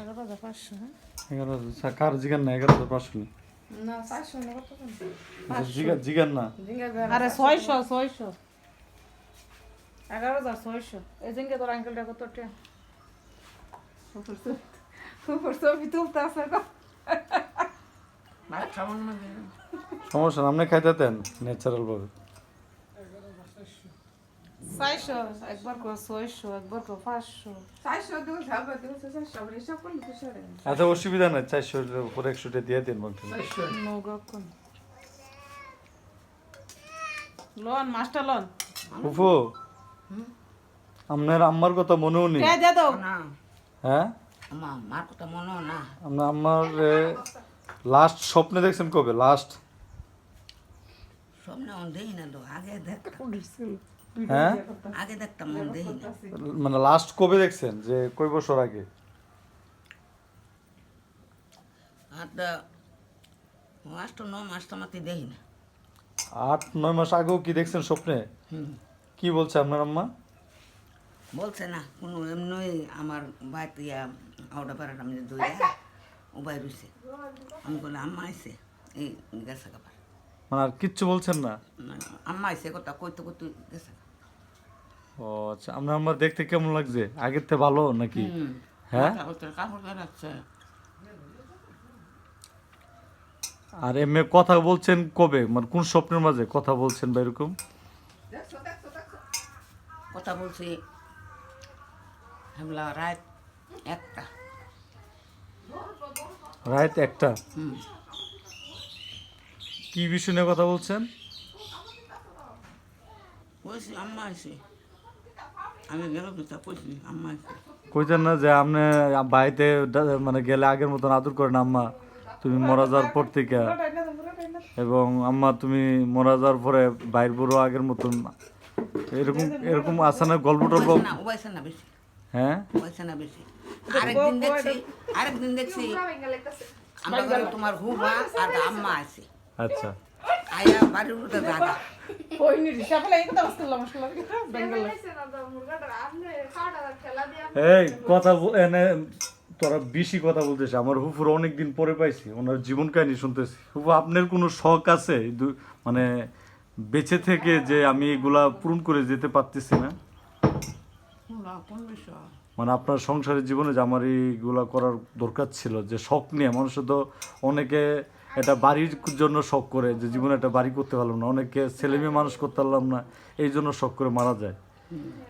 এগারো হাজার পাঁচশো হ্যাঁ? এগারো হাজার কার জিগান না এগারো হাজার পাঁচশো না চারশো কত আরে ছয়শো ছয়শো। এগারো হাজার ছয়শো। তোর আঙ্কেলটা কত সমস্যা আপনি খাইতে দেন ন্যাচারাল ভাবে। ছয়শো একবার কো ছয়শো একবার কো পাঁচশো চারশো দুশো হবে দুশো চারশো আমরা হিসাব করলে দুশো টাকা আচ্ছা অসুবিধা নাই চারশো উপরে একশোটা দিয়ে দিন বলতে নৌগক্ষণ লন মাস্টার লন ফুফু আপনার আম্মার কথা মনেও নেই কে দে দাও হ্যাঁ আমা মার কথা মনে না আপনার আম্মার লাস্ট স্বপ্নে দেখছেন কবে লাস্ট স্বপ্নে দেখি না তো আগে দেখতাম হ্যাঁ? আগে দেখতাম মন মানে লাস্ট কবে দেখছেন? যে কয় বছর আগে? আর তো মাস তো মাতি দেখি না। আট নয় মাস আগেও কি দেখছেন স্বপ্নে? কি বলছে আপনার আম্মা? বলছে না কোনো এমনি আমার বাড়িতে আউটা পাড়াটা আমি ও বাইর হইছে। আমি বলে আম্মা আইছে এই গেছে কাবার মানে আর কিচ্ছু বলছেন না? আম্মা আইছে কথা কইতে কইতে গেছে। ও আচ্ছা আপনার আম্মার দেখতে কেমন লাগছে? আগের থেকে ভালো নাকি? হ্যাঁ? আর এমনি কথা বলছেন কবে? মানে কোন স্বপ্নের মাঝে কথা বলছেন বা এরকম? কথা বলছি হামলা রাত একটা। রাইট একটা? হুম। কি বিষয় নিয়ে কথা বলছেন? কইছি আম্মা আইছে। আমি গেলাম তো কইছি আম্মা আইছে। কইতেন না যে আপনি বাড়িতে মানে গেলে আগের মতন আদর করেন আম্মা। তুমি মরা যাওয়ার পর থেকে। এবং আম্মা তুমি মরা যাওয়ার পরে বাইর বড় আগের মতন। এরকম এরকম আছে না গল্প টল্প হ্যাঁ? আরেকদিন দেখছি আরেকদিন দেখছি আমরা তোমার আর আম্মা আছে আচ্ছা। আয়া বাড়ির দাদা ওই নি মশলা বেঙ্গল এই কথা এনে তোরা বেশি কথা বলতেছে আমার হুফুর অনেকদিন পরে পাইছি ওনার জীবন কাহিনী শুনতেছি। হুফু আপনার কোনো শখ আছে? দু- মানে বেঁচে থেকে যে আমি এগুলা পূরণ করে যেতে পারতেছি না? মানে আপনার সংসারের জীবনে যে আমার এইগুলা করার দরকার ছিল যে শখ নিয়ে মানুষের তো অনেকে এটা বাড়ির জন্য শখ করে যে জীবনে একটা বাড়ি করতে পারলাম না। অনেকে ছেলে মেয়ে মানুষ করতে পারলাম না এই জন্য শখ করে মারা যায়।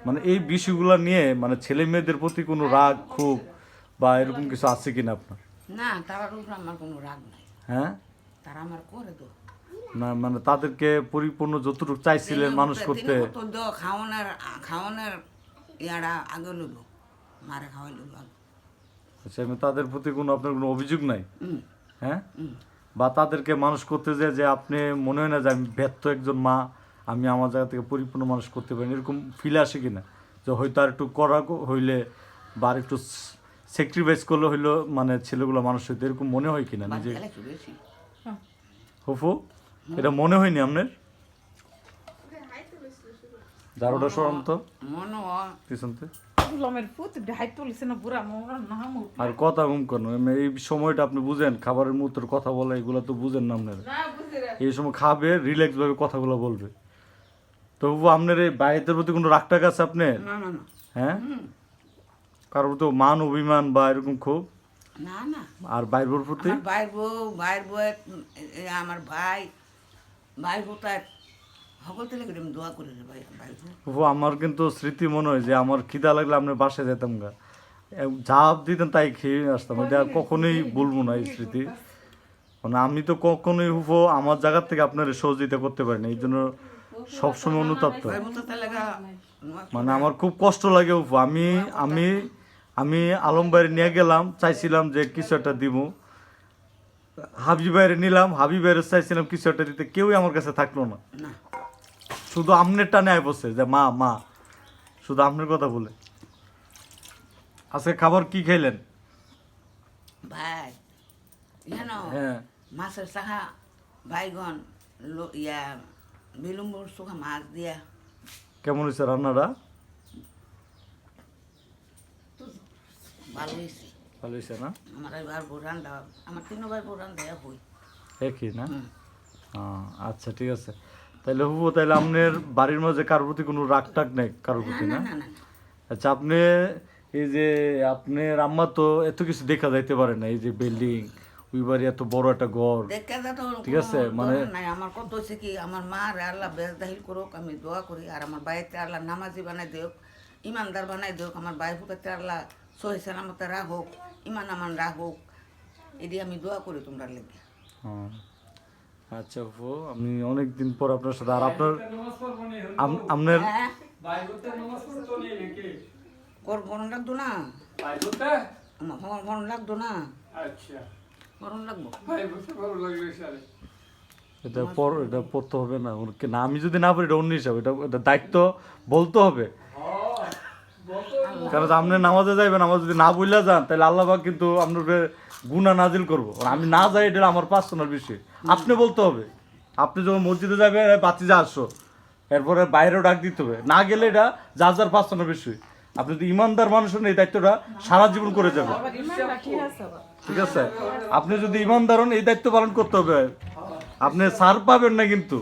মানে এই বিষয়গুলো নিয়ে মানে ছেলে মেয়েদের প্রতি কোনো রাগ খুব বা এরকম কিছু আছে কিনা আপনার? না তার উপরে আমার কোনো রাগ নাই। হ্যাঁ? তারা আমার করে তো না মানে তাদেরকে পরিপূর্ণ যতটুকু চাইছিলেন মানুষ করতে। খাওয়ানোর খাওয়ানোর ইয়ারা আগে লইব মারে খাওয়াই লইব আচ্ছা তাদের প্রতি কোনো আপনার কোনো অভিযোগ নাই? হ্যাঁ? বা তাদেরকে মানুষ করতে যে যে আপনি মনে হয় না যে আমি ব্যর্থ একজন মা আমি আমার জায়গা থেকে পরিপূর্ণ মানুষ করতে পারি এরকম ফিল আসে কিনা? যে হয়তো আর একটু করা হইলে বা আর একটু স্যাক্রিফাইস করলে হইল মানে ছেলেগুলো মানুষ হইতো এরকম মনে হয় কিনা নিজে হুফু এটা মনে হয়নি আপনার? দারোটা সরাম তো মনে হয় পিছনতে আর কথা কম কেন এই সময়টা আপনি বুঝেন খাবারের মুহূর্তের কথা বলে এগুলো তো বুঝেন না আপনারা। এই সময় খাবে রিল্যাক্স ভাবে কথাগুলো বলবে। তো বাবু আপনার এই বাইরের প্রতি কোনো রাগ টাগ আছে আপনার? না না না। হ্যাঁ? কারোর তো মান অভিমান বা এরকম খুব না না। আর বাইরের প্রতি? ভাইয়ের বউ ভাইয়ের বউ আমার ভাই ভাই বউ বাবু আমার কিন্তু স্মৃতি মনে হয় যে আমার খিদা লাগলে আপনার বাসায় যেতাম গা। ঝাপ দিতেন তাই খেয়ে আসতাম। এটা কখনোই বলব না এই স্মৃতি। মানে আমি তো কখনোই হুফো আমার জায়গার থেকে আপনার সহযোগিতা করতে পারি না। এই জন্য সবসময় অনুতপ্ত। মানে আমার খুব কষ্ট লাগে উফু আমি আমি আমি আলম বাইরে নিয়ে গেলাম, চাইছিলাম যে কিছু একটা দিব হাবি বাইরে নিলাম হাবি বাইরে চাইছিলাম কিছু একটা দিতে। কেউই আমার কাছে থাকল না। শুধু আমনের টানে আয় বসে যে মা মা শুধু আমনের কথা বলে। আজকে খাবার কি খেলেন? ভাই জানো হ্যাঁ। মাছের শাখা বাইগন ইয়া বিলম্বর শুকা মাছ দিয়া। কেমন হয়েছে রান্নাটা? ভালো হয়েছে। ভালো হয়েছে না? আমার এবার বউ রান্দা আমার তিন ভাই বউ রান্দা হই। একই না? আচ্ছা ঠিক আছে। তাহলে হুবু তাহলে আপনার বাড়ির মাঝে কারোর প্রতি কোনো রাগ টাগ নেই কারোর প্রতি না আচ্ছা আপনি এই যে আপনার আম্মা তো এত কিছু দেখা যাইতে পারে না এই যে বিল্ডিং ওই বাড়ি এত বড় একটা ঘর ঠিক আছে, মানে- নাই। আমার কত হচ্ছে কি আমার মা রে আল্লাহ বেশ দাহিল করুক আমি দোয়া করি আর আমার বাইতে আল্লাহ নামাজি বানাই দেওক ইমানদার বানাই দেওক আমার বাই ফুটাতে আল্লাহ সহি সালামতে রাখুক ইমান আমান রাখুক এটি আমি দোয়া করি তোমরা লেগে। আচ্ছা আপু আমি অনেক দিন পর আপনার সাথে আর আপনার আপনার হ্যাঁ। কর গরম লাগতো না? আমার গরম লাগতো না? আচ্ছা। গরম লাগবো? এটা পর এটা পড়তে হবে না। না আমি যদি না পারি এটা অন্য হিসাবে। এটা দায়িত্ব বলতে হবে। কারণ আপনি নামাজে যাইবেন, আমার যদি না বইলা যান, তাহলে আল্লাহ পাক কিন্তু আপনার গুণা নাজিল করব। আমি না যাই, এটা আমার পার্সোনাল বিষয়। আপনি বলতে হবে, আপনি যখন মসজিদে যাবেন বাতি যা আসো, এরপরে বাইরেও ডাক দিতে হবে। না গেলে এটা যার যার পার্সোনাল বিষয়। আপনি যদি ইমানদার মানুষ এই দায়িত্বটা সারা জীবন করে আছে ঠিক আছে? আপনি যদি ইমানদার হন, এই দায়িত্ব পালন করতে হবে। আপনি সার পাবেন না কিন্তু।